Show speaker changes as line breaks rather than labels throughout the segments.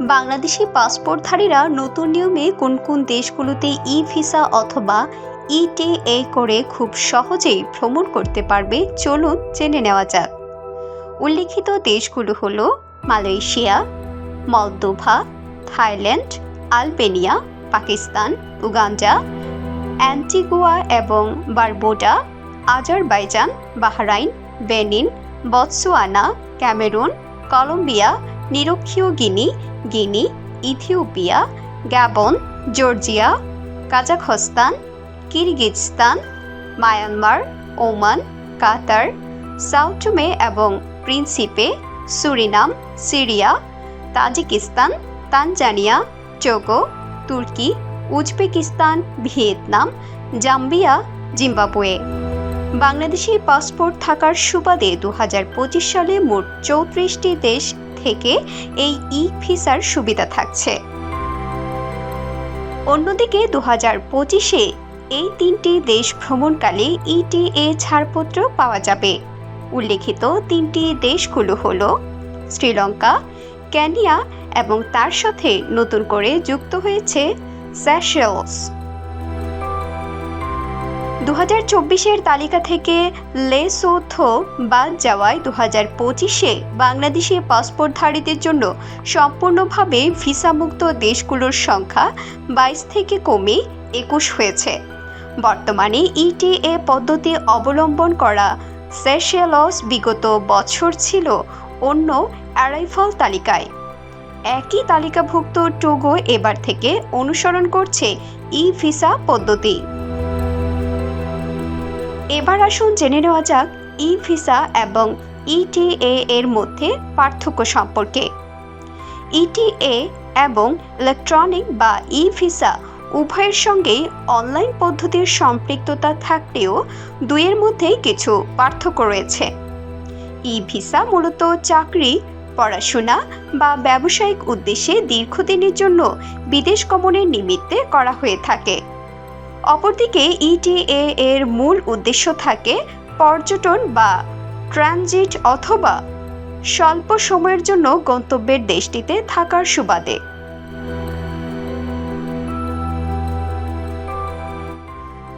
বাংলাদেশি পাসপোর্টধারীরা নতুন নিয়মে কোন কোন দেশগুলোতে ই ভিসা অথবা ইটিএ করে খুব সহজেই ভ্রমণ করতে পারবে, চলুন জেনে নেওয়া যাক। উল্লিখিত দেশগুলো হলো Malaysia, Moldova, Thailand, Albania, Pakistan, Uganda, Antigua এবং Barbuda, Azerbaijan, Bahrain, Benin Botswana Cameroon, Colombia নিরক্ষীয় Guinea Guinea, Ethiopia Gabon Georgia, Kazakhstan, Kyrgyzstan, Myanmar, Oman, Qatar Sao Tome এবং Principe, Suriname, Syria, Tajikistan, Tanzania, Togo, তুর্কি, Uzbekistan, Vietnam, Zambia, Zimbabwe. Bangladeshi passport থাকার সুবাদে দু হাজার পঁচিশ সালে মোট চৌত্রিশটি দেশ থেকে এই ই ভিসার সুবিধা থাকছে। অন্যদিকে দু হাজার পঁচিশে এই তিনটি দেশ ভ্রমণকালে ইটিএ ছাড়পত্র পাওয়া যাবে। উল্লেখিত তিনটি দেশগুলো হল শ্রীলঙ্কা, কেনিয়া এবং তার সাথে নতুন করে যুক্ত হয়েছে স্যাশেলস দু হাজার চব্বিশের তালিকা থেকে লেসোথো বাদ যাওয়ায় দু হাজার পঁচিশে বাংলাদেশি পাসপোর্টধারীদের জন্য সম্পূর্ণভাবে ভিসামুক্ত দেশগুলোর সংখ্যা বাইশ থেকে কমে একুশ হয়েছে। বর্তমানে ইটিএ পদ্ধতি অবলম্বন করা সেশেলস বিগত বছর ছিল অন্য অ্যারাইভাল তালিকায়। একই তালিকাভুক্ত টোগো এবার থেকে অনুসরণ করছে ই ভিসা পদ্ধতি। এবার আসুন জেনে নেওয়া যাক ই ভিসা এবং ইটিএ এর মধ্যে পার্থক্য সম্পর্কে। ইটিএ এবং ইলেকট্রনিক বা ই ভিসা উভয়ের সঙ্গেই অনলাইন পদ্ধতির সম্পৃক্ততা থাকলেও দুইয়ের মধ্যে কিছু পার্থক্য রয়েছে। ই ভিসা মূলত চাকরি, পড়াশোনা বা ব্যবসায়িক উদ্দেশ্যে দীর্ঘদিনের জন্য বিদেশ গমনের নিমিত্তে করা হয়ে থাকে। অপরদিকে ইটিএ এর মূল উদ্দেশ্য থাকে পর্যটন বা ট্রানজিট অথবা স্বল্প সময়ের জন্য গন্তব্যের দেশটিতে থাকার সুবাদে।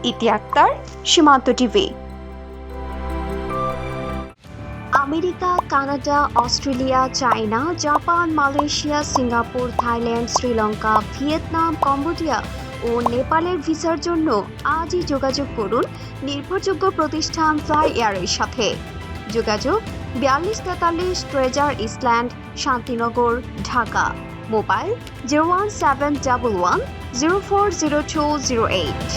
Iti Akter, Simanto TV. America, Canada, Australia, China, Japan, Malaysia, Singapore, Thailand, Sri Lanka, Vietnam, Cambodia ও নেপালের ভিসার জন্য আজই যোগাযোগ করুন নির্ভরযোগ্য প্রতিষ্ঠান ফ্লাই এয়ারের সাথে। যোগাযোগ বিয়াল্লিশ তেতাল্লিশ treasure island Shantinagar, Dhaka. Mobile zero one seven double one zero four zero two zero eight.